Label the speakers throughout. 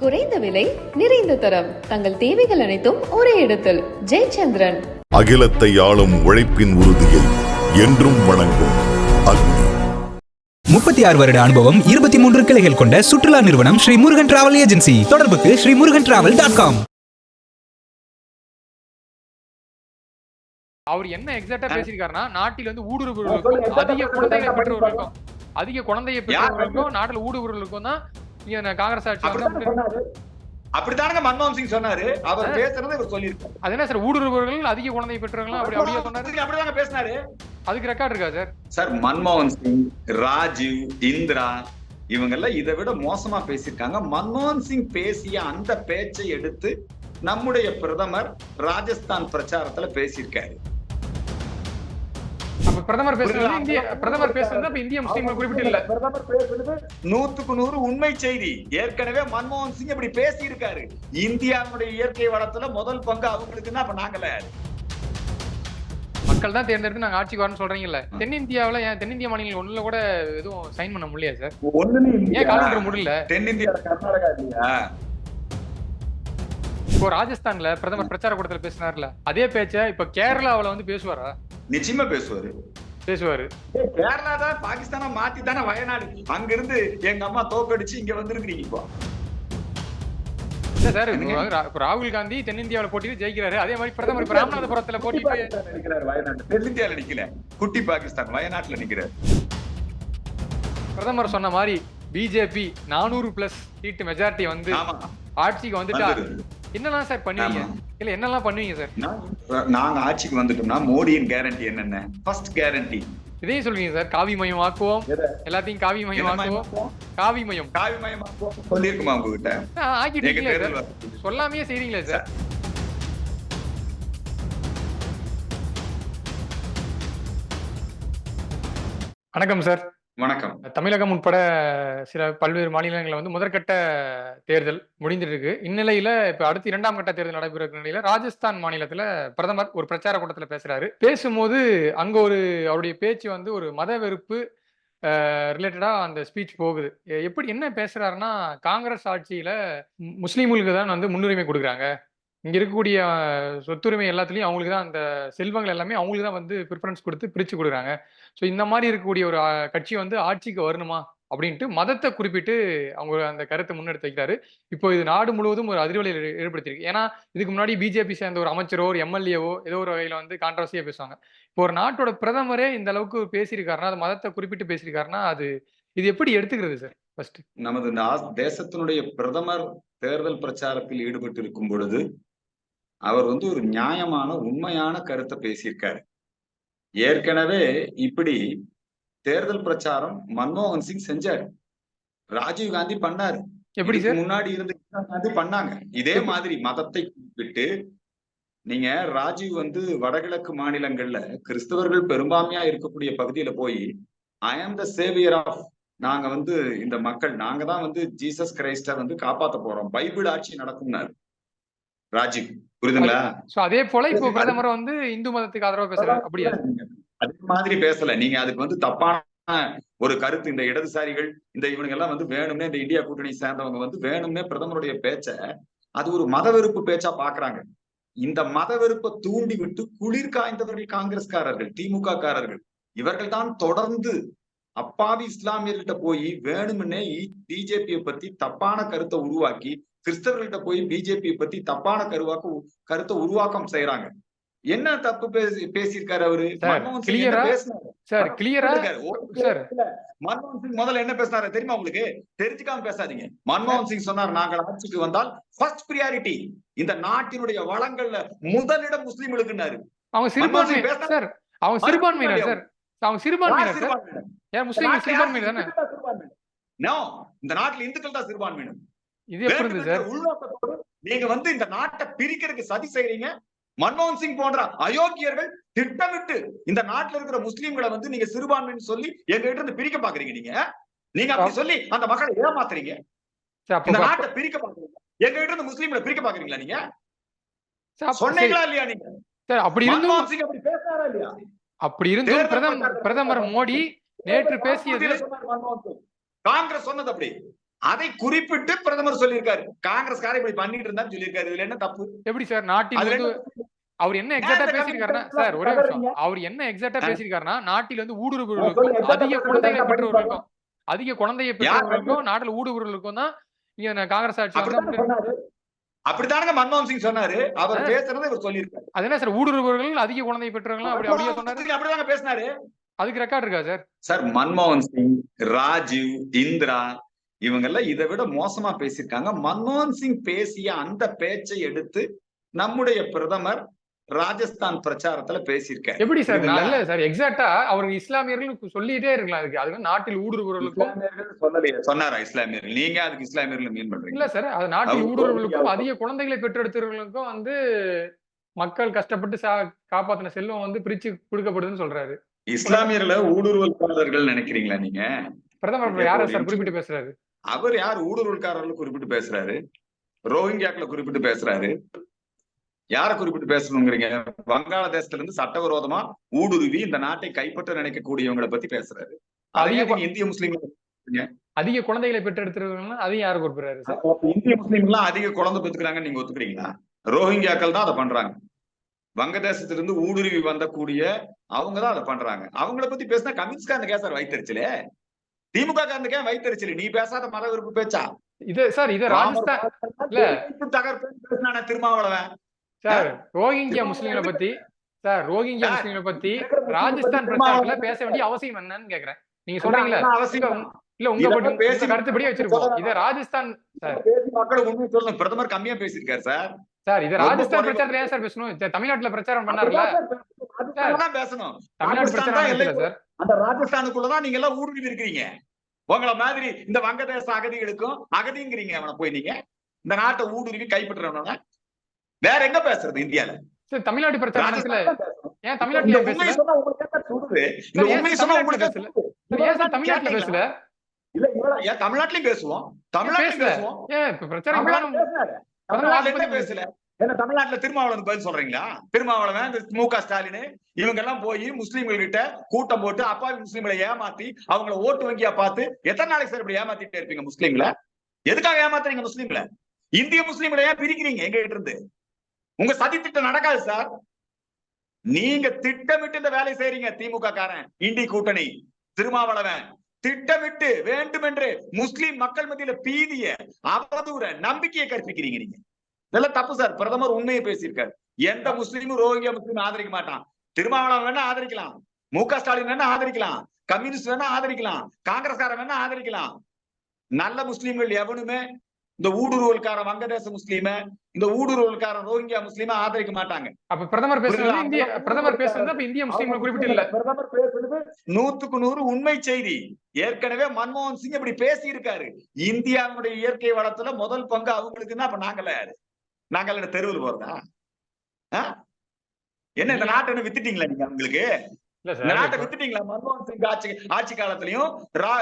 Speaker 1: குறைந்த விலை நிறைந்த தரம். தங்கள் தேவைகள் அனைத்தும் ஒரே இடத்தில். ஜெயச்சந்திரன்.
Speaker 2: அகிலத்தை ஆளும் உழைப்பின் உறுதியை என்றும் வணங்கும் அக்னி.
Speaker 3: முப்பத்தி ஆறு வருட அனுபவம் இருபத்தி மூன்று கிளைகள் கொண்ட சுற்றுலா நிறுவனம் ஸ்ரீ முருகன் டிராவல் ஏஜென்சி. தொடர்புக்கு Sri Murugan travel dot com.
Speaker 4: அவர் என்ன எக்ஸாக்டா பேசியிருக்காருன்னா நாட்டில் வந்து ஊடுருவர்களுக்கும் அதிக குழந்தைகளை பெற்றவர்களுக்கும் அதிக குழந்தையை பெற்றவர்களுக்கும் நாட்டில் ஊடுருவர்களுக்கும் தான் இந்த காங்கிரஸ் ஆட்சி
Speaker 5: அப்படித்தானங்க மன்மோகன் சிங் சொன்னாரு. அவர் பேசுறது இவர் சொல்லியிருக்காரு.
Speaker 4: அது என்ன சார் ஊடுருவர்கள் அதிக குழந்தை பெற்றவர்கள் அப்படி அப்படியே சொன்னாரு.
Speaker 5: அப்படிதாங்க பேசினாரு.
Speaker 4: அதுக்கு ரெக்கார்ட் இருக்கா சார்?
Speaker 5: சார் மன்மோகன் சிங் ராஜீவ் இந்திரா இவங்க எல்லாம் இதை விட மோசமா பேசியிருக்காங்க. மன்மோகன் சிங் பேசிய அந்த பேச்சை எடுத்து நம்முடைய பிரதமர் ராஜஸ்தான் பிரச்சாரத்துல பேசியிருக்காரு.
Speaker 4: பிரதமர் பேசுறது இந்திய பிரதமர் பேசுறது அப்ப இந்திய முஸ்லீம்கள் குறிப்பிட்டு இல்ல.
Speaker 5: பிரதமர் பேசுறது நூத்துக்கு நூறு உண்மை செய்தி. ஏற்கனவே மன்மோகன் சிங் இப்படி பேசி இருக்காரு இந்தியாவுடைய இயற்கை வளத்துல முதல் பங்கு அவங்களுக்குன்னா அப்ப நாங்கள
Speaker 4: மக்கள் தான் தேர்ந்தெடுத்து நாங்க ஆட்சிக்கு வரணும்னு சொல்றீங்கல்ல. தென்னிந்தியாவுல ஏன் தென்னிந்திய மாநிலங்கள் ஒண்ணுல கூட எதுவும் சைன் பண்ண முடியல சார்?
Speaker 5: ஒண்ணுமே
Speaker 4: ஏன் காலண்டர் முடியல?
Speaker 5: தென்னிந்தியா கர்நாடகா இல்லையா?
Speaker 4: இப்போ ராஜஸ்தான்ல பிரதமர் பிரச்சார கூட்டத்துல பேசினார்ல. அதே பேச்ச இப்ப கேரளாவுல வந்து பேசுவாரா?
Speaker 5: நிச்சயமா பேசுவாரு.
Speaker 4: பேசுவாரு.
Speaker 5: கேரளா தான் பாகிஸ்தானா மாத்தி தானே வயநாடு. அங்க இருந்து எங்க அம்மா தோக்கடிச்சு இங்க வந்திருக்கீங்க இப்போ.
Speaker 4: சார் ராகுல் காந்தி தென்னிந்தியாவுல போட்டிட்டு ஜெயிக்கிறாரு. அதே மாதிரி பிரதமர் ராமநாதபுரத்துல
Speaker 5: பாகிஸ்தான்ல நிக்கிறாரு வயநாடு. தென்னிந்தியால நிக்கல. குட்டி பாகிஸ்தான் வயநாட்டுல நிக்கிறாரு.
Speaker 4: பிரதமர் சொன்ன மாதிரி பிஜேபி நானூறு பிளஸ் சீட்டு மெஜாரிட்டி வந்து ஆட்சிக்கு வந்துட்டா. என்னெல்லாம் சார் பண்ணுவீங்க. இல்ல என்னெல்லாம் பண்ணுவீங்க சார்
Speaker 5: நான் நாங்க ஆட்சிக்கு வந்துட்டோம்னா மோடியின் கேரண்டி என்னென்ன? ஃபர்ஸ்ட் கேரண்டி
Speaker 4: இதையும் சொல்லுவீங்க சார் காவி மயம் ஆக்குவோம் எல்லாத்தையும் காவி மயம் ஆக்குவோம்? காவி மயம்
Speaker 5: காவி மயமா சொல்லியிருக்குமா உங்ககிட்ட?
Speaker 4: ஆ, ஆக்கிட்டு
Speaker 5: எங்க
Speaker 4: இருக்கீங்களே
Speaker 5: தேர்தல்
Speaker 4: சார்
Speaker 5: வாக்கு.
Speaker 4: சொல்லாமையே செய்றீங்களே சார் வணக்கம் சார்
Speaker 5: வணக்கம்.
Speaker 4: தமிழகம் உட்பட சில பல்வேறு மாநிலங்களில் வந்து முதற்கட்ட தேர்தல் முடிந்திருக்கு. இந்நிலையில இப்ப அடுத்து இரண்டாம் கட்ட தேர்தல் நடைபெற நிலையில ராஜஸ்தான் மாநிலத்துல பிரதமர் ஒரு பிரச்சார கூட்டத்துல பேசுறாரு. பேசும்போது அங்க ஒரு அவருடைய பேச்சு வந்து ஒரு மத வெறுப்பு ரிலேட்டடா அந்த ஸ்பீச் போகுது. எப்படி என்ன பேசுறாருன்னா காங்கிரஸ் ஆட்சியில முஸ்லீம்களுக்கு தான் வந்து முன்னுரிமை கொடுக்குறாங்க. இங்க இருக்கக்கூடிய சொத்துரிமை எல்லாத்துலயும் அவங்களுக்கு தான் அந்த செல்வங்கள் எல்லாமே அவங்களுக்கு தான் வந்து ப்ரிஃபரன்ஸ் கொடுத்து பிரிச்சு கொடுக்குறாங்க. ஸோ இந்த மாதிரி இருக்கக்கூடிய ஒரு கட்சி வந்து ஆட்சிக்கு வரணுமா அப்படின்ட்டு மதத்தை குறிப்பிட்டு அவங்க அந்த கருத்தை முன்னெடுத்து வைக்கிறாரு. இப்போ இது நாடு முழுவதும் ஒரு அதிர்வலையில் ஏற்படுத்தியிருக்கு ஏன்னா இதுக்கு முன்னாடி பிஜேபி சேர்ந்த ஒரு அமைச்சரோ ஒரு எம்எல்ஏவோ ஏதோ ஒரு வகையில் வந்து கான்ட்ரவர்சியாக பேசுவாங்க. இப்போ ஒரு நாட்டோட பிரதமரே இந்த அளவுக்கு பேசியிருக்காருன்னா அது மதத்தை குறிப்பிட்டு பேசியிருக்காருன்னா அது இது எப்படி எடுத்துக்கிறது சார் ஃபர்ஸ்ட்
Speaker 5: நமது தேசத்தினுடைய பிரதமர் தேர்தல் பிரச்சாரத்தில் ஈடுபட்டு இருக்கும் பொழுது அவர் வந்து ஒரு நியாயமான உண்மையான கருத்தை பேசியிருக்காரு. ஏற்கனவே இப்படி தேர்தல் பிரச்சாரம் மன்மோகன் சிங் செஞ்சாரு. ராஜீவ் காந்தி பண்ணாரு.
Speaker 4: எப்படி
Speaker 5: முன்னாடி இருந்த பண்ணாங்க. இதே மாதிரி மதத்தை குறிப்பிட்டு நீங்க ராஜீவ் வந்து வடகிழக்கு மாநிலங்கள்ல கிறிஸ்தவர்கள் பெரும்பான்மையா இருக்கக்கூடிய பகுதியில போய் ஐ ஆம் த சேவியர் ஆஃப் நாங்க வந்து இந்த மக்கள் நாங்க தான் வந்து ஜீசஸ் கிரைஸ்ட வந்து காப்பாத்த போறோம். பைபிள் ஆட்சி நடக்கும்னாரு. ராஜீவ் புரியுதுங்களா?
Speaker 4: ஸோ அதே போல இப்போ பிரதமர் வந்து இந்து மதத்துக்கு ஆதரவா பேசுறாரு. அப்படியா?
Speaker 5: அதே மாதிரி பேசல. நீங்க அதுக்கு வந்து தப்பான ஒரு கருத்து இந்த இடதுசாரிகள் இந்த இவனுங்க எல்லாம் வந்து வேணும்னே இந்த இந்தியா கூட்டணி சேர்ந்தவங்க வந்து வேணும்னே பிரதமருடைய பேச்ச அது ஒரு மத வெறுப்பு பேச்சா பாக்குறாங்க. இந்த மத வெறுப்பை தூண்டி விட்டு குளிர் காய்ந்தவர்கள் காங்கிரஸ்காரர்கள் திமுக காரர்கள் இவர்கள் தான் தொடர்ந்து அப்பாவி இஸ்லாமியர்கிட்ட போய் வேணும்னே பிஜேபியை பத்தி தப்பான கருத்தை உருவாக்கி கிறிஸ்தவர்கள்ட்ட போய் பிஜேபியை பத்தி தப்பான கருவாக்க கருத்தை உருவாக்கம் செய்யறாங்க என்ன தப்பு பேசி பேசியிருக்காரு அவரு?
Speaker 4: சார், கிளியரா சார்.
Speaker 5: மன்மோகன் சிங் முதல்ல என்ன பேசினாரு தெரியுமா உங்களுக்கு? தெரிஞ்சுக்காம பேசாதீங்க. மன்மோகன் சிங் சொன்னார் நாங்கள் ஆட்சிக்கு வந்தால் ஃபர்ஸ்ட் பிரியாரிட்டி இந்த நாட்டினுடைய வளங்கள்ல முதலிடம் முஸ்லிம்களுக்குன்னாரு
Speaker 4: அவங்க சிறுபான்மை
Speaker 5: மன்மோகன் சிங் பேசுனா-
Speaker 4: சார் அவங்க சிறுபான்மையினர் சார். அவங்க சிறுபான்மையினர் சார்?
Speaker 5: சிறுபான்மையினர்.
Speaker 4: யார் முஸ்லீம் சிறுபான்மையினர் தானே?
Speaker 5: சிறுபான்மையினர். No, இந்த நாட்டுல இந்துக்கள் தான் சிறுபான்மையினர்.
Speaker 4: இது எப்படி சார்?
Speaker 5: உள்நோக்கத்தோடு நீங்க வந்து இந்த நாட்டை பிரிக்கிறதுக்கு சதி செய்றீங்க. மன்மோகன் சிங் போன்ற அயோக்கியர்கள் திட்டமிட்டு இந்த நாட்டுல இருக்கிற முஸ்லிம்களை வந்து நீங்க சிறுபான்மைன்னு சொல்லி எங்க கிட்ட இருந்து பிரிக்க பாக்குறீங்க நீங்க. நீங்க அப்படி சொல்லி அந்த மக்களை ஏமாத்துறீங்க. இந்த நாட்டை பிரிக்க பாக்குறீங்க. எங்க கிட்ட இருந்து முஸ்லிம்களை பிரிக்க பாக்குறீங்களா நீங்க? சொன்னீங்களா இல்லையா நீங்க?
Speaker 4: சார், அப்படி இருந்தும்
Speaker 5: சிங் அப்படி பேசினாரா இல்லையா?
Speaker 4: அப்படி இருந்தும்
Speaker 5: தேர்தல்
Speaker 4: பிரதமர் பிரதமர் மோடி நேற்று பேசியது.
Speaker 5: காங்கிரஸ் சொன்னது அப்படி. அதை குறிப்பிட்டு பிரதமர் சொல்லியிருக்காரு. காங்கிரஸ்காரர் இப்படி பண்ணிட்டு இருந்தான்னு சொல்லியிருக்காரு. இதுல என்ன தப்பு?
Speaker 4: எப்படி சார்? நாட்டில் அவர் என்ன எக்ஸாக்டா பேசியிருக்காருன்னா சார் ஒரே அவர் என்ன எக்ஸாக்டா. பேசியிருக்காருன்னா நாட்டில் வந்து ஊடுருவர்களுக்கும் அதிக குழந்தைகளை பெற்றவர்களுக்கும் அதிக குழந்தையை பெற்றவர்களுக்கும் நாட்டுல ஊடுருவர்களுக்கும் தான் இங்க காங்கிரஸ் ஆட்சி
Speaker 5: அப்படித்தானங்க மன்மோகன் சிங் சொன்னாரு. அவர். பேசுறதை இவர் சொல்லியிருக்காரு.
Speaker 4: அது என்ன சார்? ஊடுருவர்கள் அதிக குழந்தை பெற்றவர்கள் அப்படி அப்படியே சொன்னாரு?
Speaker 5: அப்படிதாங்க பேசினாரு.
Speaker 4: அதுக்கு ரெக்கார்ட் இருக்கா சார்?
Speaker 5: சார் மன்மோகன் சிங் ராஜீவ் இந்திரா இவங்க எல்லாம் இதை விட மோசமா பேசியிருக்காங்க. மன்மோகன் சிங் பேசிய அந்த பேச்சை எடுத்து நம்முடைய பிரதமர் ராஜஸ்தான் பிரச்சாரத்துல பேசியிருக்காரு.
Speaker 4: எப்படி சார்? நல்ல சார். எக்ஸாக்டா அவர் இஸ்லாமியர்கள் சொல்லிட்டே இருக்கலாம். அதுக்கு அது வந்து நாட்டில் ஊடுருவர்களுக்கும்
Speaker 5: சொல்லலையே. சொன்னாரா இஸ்லாமியர்கள்? நீங்க அதுக்கு இஸ்லாமியர்கள் மீன் பண்றீங்க.
Speaker 4: இல்ல சார். அது நாட்டில் ஊடுருவர்களுக்கும் அதிக குழந்தைகளை பெற்றெடுத்தவர்களுக்கும் வந்து மக்கள் கஷ்டப்பட்டு சா காப்பாத்தின செல்வம் வந்து பிரிச்சு கொடுக்கப்படுதுன்னு சொல்றாரு.
Speaker 5: இஸ்லாமியர்களை ஊடுருவல்காரர்கள் நினைக்கிறீங்களா நீங்க?
Speaker 4: பிரதமர் யார சார். குறிப்பிட்டு பேசுறாரு.
Speaker 5: அவர் யார்? ஊடுருவல்காரர்கள் குறிப்பிட்டு பேசுறாரு. ரோஹிங்கியாக்களை குறிப்பிட்டு பேசுறாரு. யார குறிப்பிட்டு பேசணுங்கிறீங்க? வங்காளதேசத்துல இருந்து சட்டவிரோதமா ஊடுருவி இந்த நாட்டை கைப்பற்ற நினைக்கக்கூடியவங்களை பத்தி பேசுறாரு.
Speaker 4: அதிக-
Speaker 5: இந்திய முஸ்லீம்கள்
Speaker 4: அதிக குழந்தைகளை பெற்றெடுத்தவர்கள் அதையும் யாரு குறிப்பிடுறாரு
Speaker 5: இந்திய முஸ்லீம்லாம் அதிக குழந்தை பெற்றுக்கிறாங்கன்னு நீங்க ஒத்துக்கிறீங்களா? ரோஹிங்கியாக்கள் தான் அதை பண்றாங்க. வங்கதேசத்திலிருந்து ஊடுருவி வந்தக்கூடிய அவங்க தான் அதை பண்றாங்க. அவங்கள பத்தி பேசினா கம்யூனிஸ்ட்காரனுக்கு சார் வைத்தறிச்சலே. திமுக காரனுக்கே வைத்தறிச்சல் நீ பேசாத மத விருப்பு பேச்சா?
Speaker 4: இது சார் இது ராஜஸ்தான் இல்ல.
Speaker 5: தகர்ப்பு திருமாவளவன்.
Speaker 4: சார் ரோஹிங்கியா முஸ்லீம்களை பத்தி சார் ரோஹிங்கியா
Speaker 5: சார்,
Speaker 4: முஸ்லீம்களை பத்தி ராஜஸ்தான் பிரச்சாரத்துல பேச வேண்டிய அவசியம் என்னன்னு கேக்குறேன். நீங்க சொல்றீங்களா?
Speaker 5: அவசியம்?
Speaker 4: இல்ல உங்க படி-
Speaker 5: பேசி-
Speaker 4: கருத்துப்படியே வச்சிருக்கோம் இத ராஜஸ்தான்
Speaker 5: பேசி மக்களுக்கு உண்மை சொல்லணும். பிரதமர் கம்மியா பேசியிருக்காரு சார்.
Speaker 4: சார் இது ராஜஸ்தான் பிரச்சாரத்துல ஏன் சார் பேசணும்? தமிழ்நாட்டுல பிரச்சாரம் பண்ணாருல
Speaker 5: பேசணும்.
Speaker 4: தமிழ்நாடு பிரச்சாரம் சார்.
Speaker 5: அந்த ராஜஸ்தானுக்குள்ளதான் நீங்க எல்லாம் ஊடுருவி இருக்கிறீங்க. உங்கள மாதிரி இந்த வங்கதேச அகதிகளுக்கும் அகதிங்கிறீங்க அவனை போய் நீங்க. இந்த நாட்டை ஊடுருவி கைப்பற்றவன வேற எங்க பேசுறது இந்தியால?
Speaker 4: சார் தமிழ்நாடு
Speaker 5: பேசணும்.
Speaker 4: ஏன் தமிழ்நாட்டுல பேசல?
Speaker 5: சொன்னா உங்களுக்கு சொன்னா உங்களுக்கு
Speaker 4: தமிழ்நாட்டுல? பேசல?
Speaker 5: இல்ல இவ்வளவு ஏன் தமிழ்நாட்டிலயும் பேசுவோம். தமிழ்நாட்டிலும். பேசுவோம்.
Speaker 4: பிரச்சாரம்
Speaker 5: பேசல? என்ன தமிழ்நாட்டுல திருமாவளவன் பதில் சொல்றீங்களா? திருமாவளவன் இந்த மு க ஸ்டாலின் இவங்க எல்லாம் போய் முஸ்லீம்கள் கிட்ட கூட்டம் போட்டு அப்பாவி முஸ்லீம்களை ஏமாத்தி அவங்கள ஓட்டு வங்கியா பார்த்து எத்தனை நாளைக்கு சார் இப்படி ஏமாத்திட்டே இருப்பீங்க முஸ்லீம்களை? எதுக்காக ஏமாத்துறீங்க முஸ்லீம்களை? இந்திய முஸ்லீம்களை ஏன் பிரிக்கிறீங்க எங்க கிட்ட இருந்து? உங்க சதி திட்டம் நடக்காது சார். நீங்க திட்டமிட்டு இந்த வேலை செய்றீங்க திமுக காரன் இண்டி கூட்டணி திருமாவளவன். திட்டமிட்டு வேண்டுமென்று முஸ்லிம் மக்கள் மத்தியில பீதிய அவதூற நம்பிக்கையை கற்பிக்கிறீங்க நீங்க. இதெல்லாம் தப்பு சார். பிரதமர் உண்மையை பேசியிருக்காரு. எந்த முஸ்லீமும் ரோஹிங்கியா முஸ்லீம் ஆதரிக்க மாட்டான். திருமாவளவன் வேணா ஆதரிக்கலாம். மு க ஸ்டாலின் வேணா ஆதரிக்கலாம். கம்யூனிஸ்ட் வேணா ஆதரிக்கலாம். காங்கிரஸ்காரன் வேணா ஆதரிக்கலாம். நல்ல முஸ்லீம்கள் எவனுமே இந்த ஊடுருவல்கார வங்கதேச முஸ்லீம இந்த ஊடுருவல்கார ரோஹிங்கியா முஸ்லீம ஆதரிக்க மாட்டாங்க.
Speaker 4: அப்ப பிரதமர் பேசுறது? இந்திய பிரதமர் பேசுறது இந்திய முஸ்லீம்களை குறிப்பிட்டு இல்ல
Speaker 5: பிரதமர் பேசுறது நூத்துக்கு நூறு உண்மை செய்தி. ஏற்கனவே மன்மோகன் சிங் இப்படி பேசி இருக்காரு இந்தியாவுடைய இயற்கை வளத்துல முதல் பங்கு அவங்களுக்குன்னா அப்ப நாங்கள நாங்கள் என்ன தெருவில் போறதா? என்ன இந்த நாட்டை வித்துட்டீங்களா நீங்க அவங்களுக்கு?
Speaker 4: இல்ல
Speaker 5: இந்த நாட்டை வித்துட்டீங்களா? மன்மோகன் சிங் ஆட்சி ஆட்சி காலத்திலயும்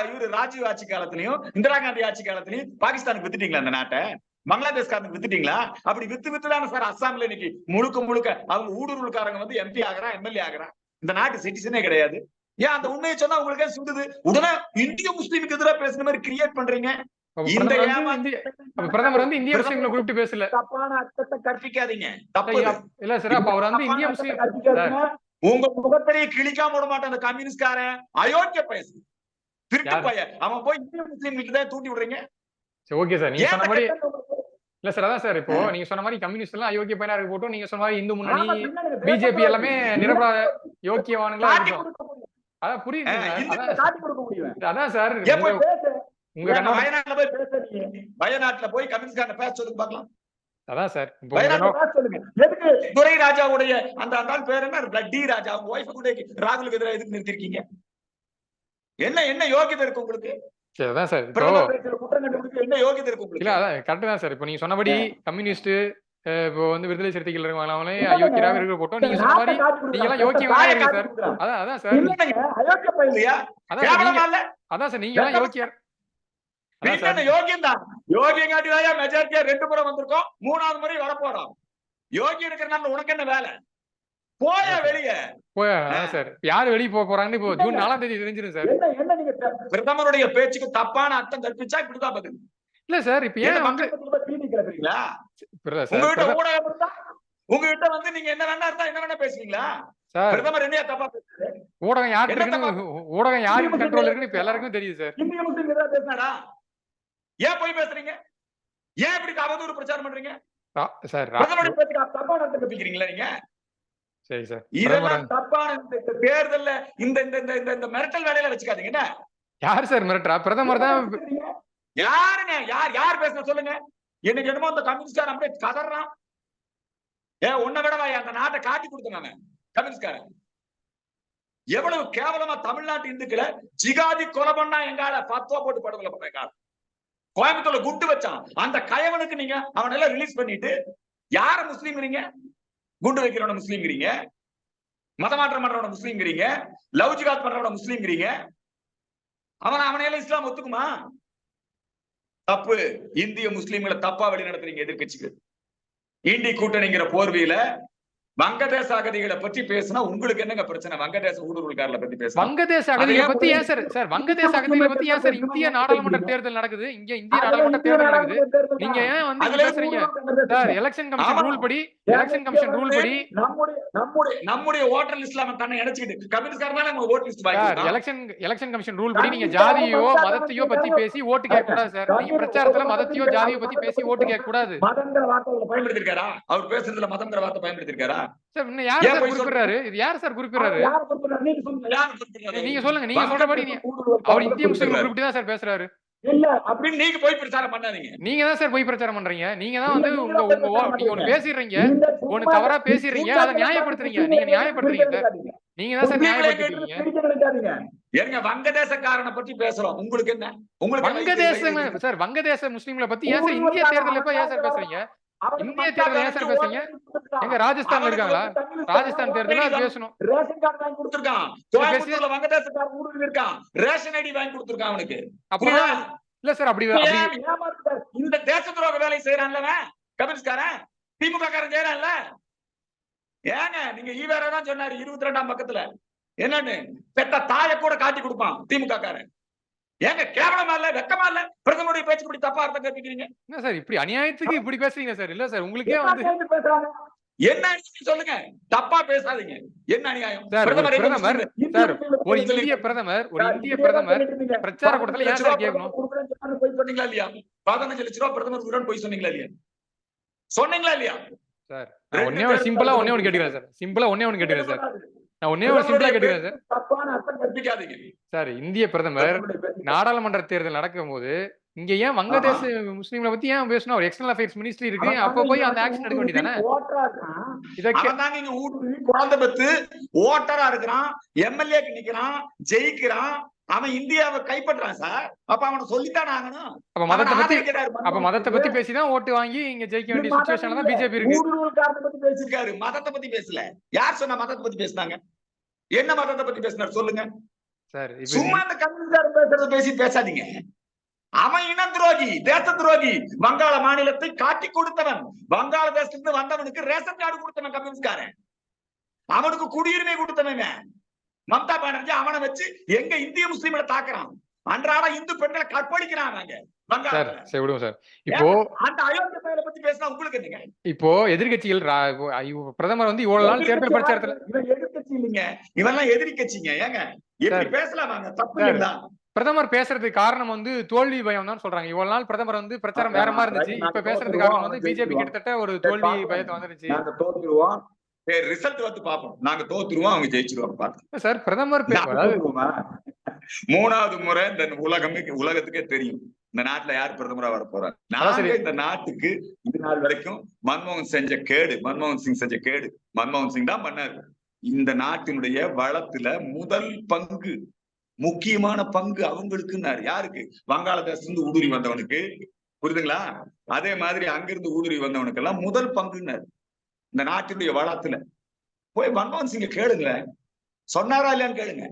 Speaker 5: இவரு ராஜீவ் ஆட்சி காலத்திலயும் இந்திரா காந்தி ஆட்சி காலத்திலயும் பாகிஸ்தானுக்கு வித்துட்டீங்களா இந்த நாட்டை? பங்களாதேஷ்காரனுக்கு வித்துட்டீங்களா? அப்படி வித்து வித்து தானே சார் அஸ்ஸாம்ல இன்னைக்கு முழுக்க முழுக்க அவங்க ஊடுருவல்காரங்க வந்து எம்பி ஆகுறான் எம்எல்ஏ ஆகுறான் இந்த நாட்டு சிட்டிசனே கிடையாது. ஏன் அந்த உண்மையை சொன்னா உங்களுக்கு சுடுது உடனே இந்திய முஸ்லீமுக்கு எதிராக பேசுன மாதிரி கிரியேட் பண்றீங்க? இந்த
Speaker 4: பிரதமர் வந்து இந்திய முஸ்லீம்களை குறிப்பிட்டு பேசல.
Speaker 5: தப்பான அர்த்தத்தை கற்பிக்காதீங்க. தப்பு.
Speaker 4: இல்ல சார் அப்ப அவர் வந்து இந்திய முஸ்லீம்.
Speaker 5: உங்க முகத்திலேயே கிழிக்காம விட மாட்டேன் அந்த கம்யூனிஸ்ட்காரன். அயோக்கிய பேசு. திருட்டு? பையன். அவன் போய் இந்திய முஸ்லீம் கிட்ட தான் தூண்டி விடுறீங்க.
Speaker 4: சரி ஓகே சார். நீங்க சொன்ன மாதிரி இல்ல சார் அதான் சார். இப்போ நீங்க சொன்ன மாதிரி கம்யூனிஸ்ட் எல்லாம் அயோக்கிய பையனா இருக்க போட்டும். நீங்க சொன்ன மாதிரி இந்து முன்னணி பிஜேபி. எல்லாமே நிரபராத யோக்கியவானுங்களா இருக்கும். அதான் புரியுது அதான் சார். உங்க-? உங்க
Speaker 5: வயநாட்டுல போய்? வயநாட்டுல போய் கம்யூனிஸ்ட்காரனை பேச சொல்லுங்க பார்க்கலாம்.
Speaker 4: அதான் சார் உங்க
Speaker 5: எதுக்கு? துரை ராஜாவுடைய அந்த அந்த பேர் என்ன? டி ராஜா. அவங்க ஒய்ஃப் கூட ராகுலுக்கு எதிராக எதுக்கு நிறுத்திருக்கீங்க? என்ன என்ன யோகியதை இருக்கு உங்களுக்கு?
Speaker 4: சரி அதான் சார் இப்போ
Speaker 5: பிரதமர் பேசுற குற்றம் கண்டுபிடிக்க என்ன யோகியதை இருக்கு
Speaker 4: இல்ல அதான் கரெக்ட் தான் சார். இப்போ நீங்க சொன்னபடி கம்யூனிஸ்ட் இப்போ வந்து விடுதலை சிறுத்தைகள் இருக்கவங்களே அயோக்கியராக இருக்க போட்டோம். நீங்க சொன்ன மாதிரி நீங்க எல்லாம் யோக்கியமாவே இருக்கு சார். அதான் அதான் சார். அதான் சார் நீங்க அதான் சார் நீங்க எல்லாம் யோக்கியர்
Speaker 5: யோகியம் தான். யோகியம் காட்டிதாயா மெஜாரிட்டியா ரெண்டு முறை வந்திருக்கோம். மூணாவது முறை வரப்போறோம் யோகி இருக்கிறனால உனக்கு என்ன வேலை? போய வெளிய.
Speaker 4: சார். யாரு வெளிய போக போறாங்கன்னு இப்போ ஜூன் நாலாம் தேதி தெரிஞ்சிடும் சார்.
Speaker 5: என்ன நீங்க பிரதமருடைய பேச்சுக்கு தப்பான அர்த்தம் கற்பிச்சா இப்படிதான் பதில்.
Speaker 4: இல்ல சார் இப்ப
Speaker 5: ஏன்
Speaker 4: வந்து
Speaker 5: கிளப்புறீங்களா உங்ககிட்ட
Speaker 4: பிரதமர்
Speaker 5: ஊடகம் இருந்தா உங்ககிட்ட வந்து நீங்க என்ன வேணா இருந்தா என்ன வேணா பேசுவீங்களா? பிரதமர் என்ன தப்பா?
Speaker 4: ஊடகம் யாருக்கு ஊடகம் யாருக்கு கண்ட்ரோல் இருக்குன்னு இப்ப எல்லாருக்கும் தெரியுது சார்.
Speaker 5: இந்திய முஸ்லீம் ஏன் போய் பேசுறீங்க? ஏன் இப்படி அவதூறு பிரச்சாரம் பண்றீங்க? தேர்தல்ல இந்த இந்த இந்த மிரட்டல் வேலையில வச்சுக்காதீங்க
Speaker 4: யார் சார் மிரட்டுறா? பிரதமர் தான்
Speaker 5: யாருங்க? யார் யார் பேசுன சொல்லுங்க. எனக்கு என்னமோ அந்த கம்யூனிஸ்டார் அப்படியே கதறான். ஏ உன்னை விடவா அந்த நாட்டை காட்டி கொடுத்தாங்க கம்யூனிஸ்ட்காரன் எவ்வளவு கேவலமா தமிழ்நாட்டு இந்துக்களை ஜிகாதி கொலை பண்ணா எங்கால பத்துவா போட்டு படுகொலை எங்கால கோயம்புத்தூர்ல குண்டு வச்சான். அந்த கயவனுக்கு நீங்க அவன் எல்லாம் ரிலீஸ் பண்ணிட்டு யார முஸ்லீம்ங்கிறீங்க? குண்டு வைக்கிறவன முஸ்லீம்ங்கிறீங்க. மதமாற்றம் பண்றவன முஸ்லீம்ங்கிறீங்க. லவ் ஜிகாத் பண்றவன முஸ்லீம்ங்கிறீங்க. அவன் அவனையெல்லாம் இஸ்லாம் ஒத்துக்குமா? தப்பு. இந்திய முஸ்லீம்களை தப்பா வழி நடத்துறீங்க எதிர்கட்சிக்கு இந்தி கூட்டணிங்கிற போர்வையில வங்கதேச அகதிகளை பற்றி பேசினா உங்களுக்கு என்னங்க பிரச்சனை? வங்கதேச ஊடுருவல்காரர்களை பத்தி பேச
Speaker 4: வங்கதேச அகதிகளை பத்தி ஏன் சார்? சார் வங்கதேச அகதிகளை பத்தி ஏன் சார்? இந்திய நாடாளுமன்ற தேர்தல் நடக்குது. இங்க இந்திய நாடாளுமன்ற தேர்தல் நடக்குது. நீங்க ஏன் வந்து பேசுறீங்க? Sir election commission. ரூல் படி எலெக்ஷன் கமிஷன் ரூல் படி.
Speaker 5: நம்முடைய நம்முடைய நம்முடைய ஓட்டர் லிஸ்ட்ல அவன் தன்னை இணைச்சுக்கிட்டு கம்யூனிஸ்ட் தானே உங்க vote list
Speaker 4: sir election election commission rule படி நீங்க ஜாதியோ மதத்தையோ பத்தி பேசி ஓட்டு கேட்க கூடாது சார். நீங்க பிரச்சாரத்துல மதத்தையோ ஜாதியோ பத்தி பேசி ஓட்டு கேட்க கூடாது.
Speaker 5: மதங்கிற வார்த்தை பயன்படுத்திருக்காரா அவர் பேசுறதுல மதங்கிற வார்த்தை பயன்படுத்திருக்காரா
Speaker 4: சார் இன்னும் யார்
Speaker 5: ஏன்
Speaker 4: சார்
Speaker 5: போய் சொல்றீங்க?
Speaker 4: குறிப்பிடுறாரு இது யார் சார் குறிப்பிடுறாரு
Speaker 5: யார் குறிப்பிடுறாரு? நீங்க சொல்லுங்க?
Speaker 4: நீங்க சொல்றபடி அவர் இந்திய முஸ்லீம். குறிப்பிட்டு தான் சார் பேசுறாரு
Speaker 5: இல்ல அப்படின்னு நீங்க போய் பிரச்சாரம் பண்ணாதீங்க
Speaker 4: நீங்க தான் சார் போய் பிரச்சாரம் பண்றீங்க நீங்க தான் வந்து உங்க உங்க நீங்க ஒண்ணு பேசிடுறீங்க ஒண்ணு தவறா பேசிடுறீங்க அதை நியாயப்படுத்துறீங்க நீங்க நியாயப்படுத்துறீங்க சார். நீங்க தான் சார்
Speaker 5: நினைக்காதீங்க. ஏங்க வங்கதேசக்காரனை பத்தி பேசுறோம் உங்களுக்கு என்ன உங்களுக்கு
Speaker 4: வங்கதேச? சார் வங்கதேச முஸ்லீம்ல பத்தி ஏன் சார் இந்திய தேர்தல் எப்ப ஏன் சார் பேசுறீங்க இந்திய தேர்தல் ஏன் சார் பேசுறீங்க? எங்க
Speaker 5: அவனுக்கு
Speaker 4: இருக்காங்களா? ராஜஸ்தான் தேர்தல் பேசணும்.
Speaker 5: ரேஷன் கார்டு வாங்கி கொடுத்திருக்கான். கோயம்புத்தூர்ல வங்கதேசக்காரன் ஊடுருவி இருக்கான். ரேஷன் ஐடி வாங்கி கொடுத்திருக்கான் அவனுக்கு.
Speaker 4: அப்படின்னா? இல்ல சார் அப்படி?
Speaker 5: இந்த தேச துரோக வேலை செய்யறான்ல? கம்யூனிஸ்ட்காரன் திமுக காரன் செய்யறான்ல ஏங்க நீங்க ஈவேரா தான் சொன்னாரு இருபத்தி ரெண்டாம் பக்கத்துல. என்னன்னு? பெத்த தாயை கூட காட்டி கொடுப்பான் திமுக காரன். ஏங்க கேவலமா இல்ல வெக்கமா இல்ல? பிரதமருடைய பேச்சு இப்படி தப்பா அர்த்தம் கற்பிக்கிறீங்க
Speaker 4: என்ன சார் இப்படி அநியாயத்துக்கு இப்படி பேசுறீங்க சார்? இல்ல சார் உங்களுக்கே வந்து
Speaker 5: பேசுறாங்க? என்ன சொல்லுங்க. தப்பா பேசாதீங்க. என்ன அநியாயம்? பிரதமர்
Speaker 4: பிரதமர்? சார், ஒரு இந்திய பிரதமர் ஒரு இந்திய பிரதமர். பிரச்சார கூட்டத்துல ஏன் சார் கேட்கணும்?
Speaker 5: போய் சொன்னீங்களா இல்லையா? பதினஞ்சு லட்ச ரூபா பிரதமர் கொடுக்குறேன்னு போய் சொன்னீங்களா இல்லையா? சொன்னீங்களா இல்லையா?
Speaker 4: சார் ஒன்னே சிம்பிளா ஒன்னே ஒன்னு கேட்டுக்கிறேன் சார். சிம்பிளா ஒன்னே ஒன்னு கேட்டுக்கிறேன் சார். நான் ஒன்னே ஒரு சிம்பிளா கேட்டுக்கிறேன் சார்.
Speaker 5: தப்பான அர்த்தம் கற்பிக்காதீங்க.
Speaker 4: சார் இந்திய பிரதமர் நாடாளுமன்ற தேர்தல் நடக்கும்போது இங்க ஏன் வங்கதேச முஸ்லீம்ல பத்தி ஏன் பேசணும் ஒரு எக்ஸ்டர்னல் அஃபேர்ஸ் மினிஸ்ட்ரி இருக்கு அப்ப போய் அந்த ஆக்ஷன் எடுக்க வேண்டியதானே?
Speaker 5: ஓட்டரா இருக்கான்.
Speaker 4: இதற்கு
Speaker 5: அவன் தாங்க இங்க ஊடுருவி குழந்தை பெத்து ஓட்டரா இருக்கிறான் எம்எல்ஏக்கு நிக்கிறான் ஜெயிக்கிறான் அவன் இந்தியாவை கைப்பற்றான் சார். அப்ப அவனை சொல்லித்தானே ஆகணும்.
Speaker 4: அப்ப மதத்தை பத்தி அப்ப மதத்தை. பத்தி. பேசிதான் ஓட்டு வாங்கி இங்க ஜெயிக்க வேண்டிய
Speaker 5: மதம்
Speaker 4: சுச்சுவேஷன்ல தான். பிஜேபி இருக்கு.
Speaker 5: ஊடுருவல்காரனை பத்தி பேசியிருக்காரு. மதத்தை பத்தி பேசல. யார் சொன்ன மதத்தை பத்தி பேசினாங்க? என்ன மதத்தை பத்தி பேசினார் சொல்லுங்க. சும்மா அந்த கம்யூனிஸ்டார் பேசுறத பேசி பேசாதீங்க. அவன் இன துரோகி தேச துரோகி. வங்காள மாநிலத்தை காட்டி கொடுத்தவன். வங்காளதேசத்திலிருந்து வந்தவனுக்கு ரேஷன் கார்டு கொடுத்தவன் கம்யூனிஸ்ட்காரன். அவனுக்கு குடியுரிமை கொடுத்தவன் மம்தா பானர்ஜி அவனை வச்சு எங்க இந்திய முஸ்லீம்களை தாக்குறான். அன்றாட இந்து பெண்களை கற்பழிக்கிறான் அங்க
Speaker 4: சார்
Speaker 5: வங்காளத்துல
Speaker 4: சரி. இப்போ
Speaker 5: அந்த அயோக்கிய பயலை பத்தி பேசினா உங்களுக்கு என்னங்க?
Speaker 4: இப்போ எதிர்கட்சிகள் பிரதமர் வந்து இவ்வளவு நாள் தேர்தல் பிரச்சாரத்துல
Speaker 5: இவன் எதிர்கட்சி இல்லைங்க. இவெல்லாம் எதிரி கட்சிங்க ஏங்க? எப்படி பேசலாமாங்க? தப்பு. இல்லைங்களா?
Speaker 4: பிரதமர் பேசுறதுக்கு காரணம் வந்து தோல்வி பயம் தான் சொல்றாங்க. இவ்வளவு நாள் பிரதமர் வந்து பிரச்சாரம் வேற மாதிரி இருந்துச்சு. இப்ப பேசுறதுக்கு காரணம் வந்து பிஜேபி. கிட்டத்தட்ட ஒரு தோல்வி. பயத்தை வந்துருச்சு.
Speaker 5: நாங்க தோத்துருவோம். ரிசல்ட் வந்து பாப்போம். நாங்க தோத்துருவோம் அவங்க ஜெயிச்சிருவாங்க. பாத்து
Speaker 4: சார் பிரதமர்?
Speaker 5: மூணாவது முறை இந்த உலகமே உலகத்துக்கே தெரியும். இந்த நாட்டுல யார் பிரதமரா வர போறாரு. நாங்க இந்த நாட்டுக்கு இது நாள் வரைக்கும் மன்மோகன் செஞ்ச கேடு மன்மோகன் சிங் செஞ்ச கேடு மன்மோகன் சிங் தான் பண்ணாரு. இந்த நாட்டினுடைய வளத்துல முதல் பங்கு முக்கியமான பங்கு அவங்களுக்குன்னாரு. யாருக்கு? வங்காளதேசத்துல இருந்து ஊடுருவி வந்தவனுக்கு. புரியுதுங்களா? அதே மாதிரி அங்கிருந்து ஊடுருவி வந்தவனுக்கு எல்லாம் முதல் பங்குன்னாரு. இந்த நாட்டினுடைய வளத்துல. போய் மன்மோகன் சிங்க கேளுங்களேன். சொன்னாரா இல்லையான்னு கேளுங்க.